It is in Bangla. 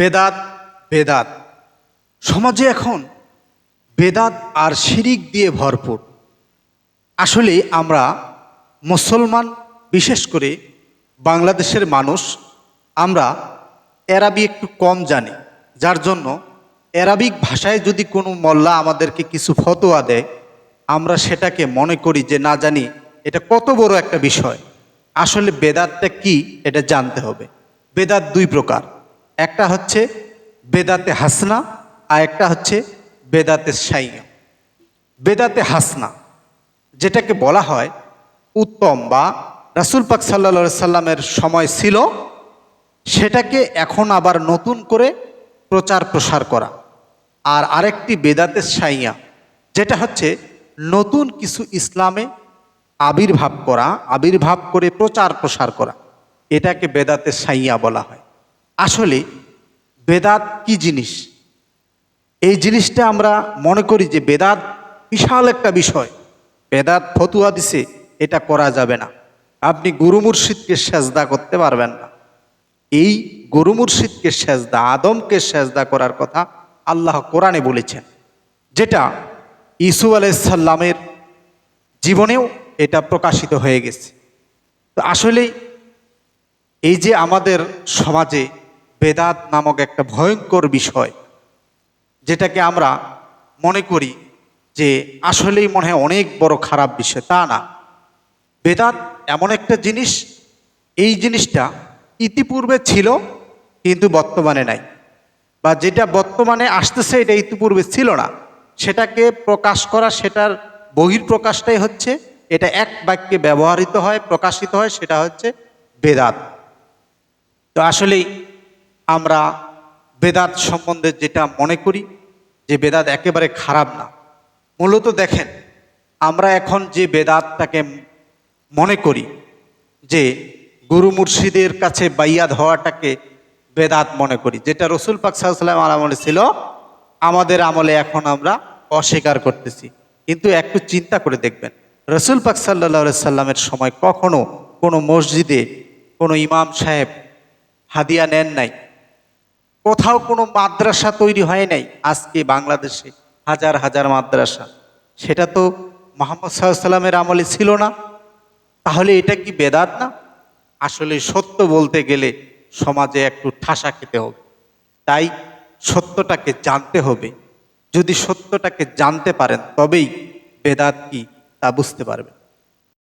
বেদাত বেদাত। সমাজে এখন বেদাত আর শিরিক দিয়ে ভরপুর। আসলে আমরা মুসলমান, বিশেষ করে বাংলাদেশের মানুষ, আমরা অ্যারাবি একটু কম জানি। যার জন্য অ্যারাবিক ভাষায় যদি কোনো মোল্লা আমাদেরকে কিছু ফতোয়া দেয়, আমরা সেটাকে মনে করি যে, না জানি, এটা কত বড় একটা বিষয়। আসলে বেদাতটা কি, এটা জানতে হবে। বেদাত দুই প্রকার। একটা হচ্ছে বেদাতে হাসনা, আর একটা হচ্ছে বেদাতে সাইয়া বেদাতে হাসনা, যেটাকে বলা হয় উত্তম বা রাসুল পাক সাল্লা সাল্লামের সময় ছিল, সেটাকে এখন আবার নতুন করে প্রচার প্রসার করা। আর আরেকটি বেদাতে সাইয়া যেটা হচ্ছে নতুন কিছু ইসলামে আবির্ভাব করা, আবির্ভাব করে প্রচার প্রসার করা। এটাকে বেদাতে সাইয়া বলা হয়। আসলে বেদাত কি জিনিস? এই জিনিসটা আমরা মনে করি যে বেদাত বিশাল একটা বিষয়। বেদাত ফতুয়া দিছে, এটা করা যাবে না। আপনি গুরু মুর্শিদকে সেজদা করতে পারবেন না। এই গুরু মুর্শিদকে সেজদা, আদমকে সেজদা করার কথা আল্লাহ কোরআনে বলেছেন। যেটা ইসু আলাইসাল্লামের জীবনেও এটা প্রকাশিত হয়ে গেছে। তো আসলেই এই যে আমাদের সমাজে বেদাত নামক একটা ভয়ঙ্কর বিষয়, যেটাকে আমরা মনে করি যে আসলেই মনে হয় অনেক বড় খারাপ বিষয়, তা না। বেদাত এমন একটা জিনিস, এই জিনিসটা ইতিপূর্বে ছিল কিন্তু বর্তমানে নাই। বা যেটা বর্তমানে আসতেছে এটা ইতিপূর্বে ছিল না। সেটাকে প্রকাশ করা, সেটার বহির প্রকাশটাই হচ্ছে, এটা এক বাক্যে ব্যবহৃত হয়, প্রকাশিত হয়, সেটা হচ্ছে বেদাত। তো আসলেই আমরা বেদাত সম্বন্ধে যেটা মনে করি, যে বেদাত একেবারে খারাপ না। মূলত দেখেন, আমরা এখন যে বেদাতটাকে মনে করি, যে গুরু মুর্শিদের কাছে বাইয়াত হওয়াটাকে বেদাত মনে করি, যেটা রসুল পাক সাল্লাম আমলে ছিল, আমাদের আমলে এখন আমরা অস্বীকার করতেছি। কিন্তু একটু চিন্তা করে দেখবেন, রসুল পাক সাল্লা সাল্লামের সময় কখনো কোনো মসজিদে কোনো ইমাম সাহেব হাদিয়া নেন নাই কোথাও কোনো মাদ্রাসা তৈরি হয় নাই। আজকে বাংলাদেশে হাজার হাজার মাদ্রাসা। সেটা তো মোহাম্মদ সাল্লামের আমলে ছিল না। তাহলে এটা কি বেদাত না? আসলে সত্য বলতে গেলে সমাজে একটু ঠাসা খেতে হবে। তাই সত্যটাকে জানতে হবে। যদি সত্যটাকে জানতে পারেন, তবেই বেদাত কি তা বুঝতে পারবেন।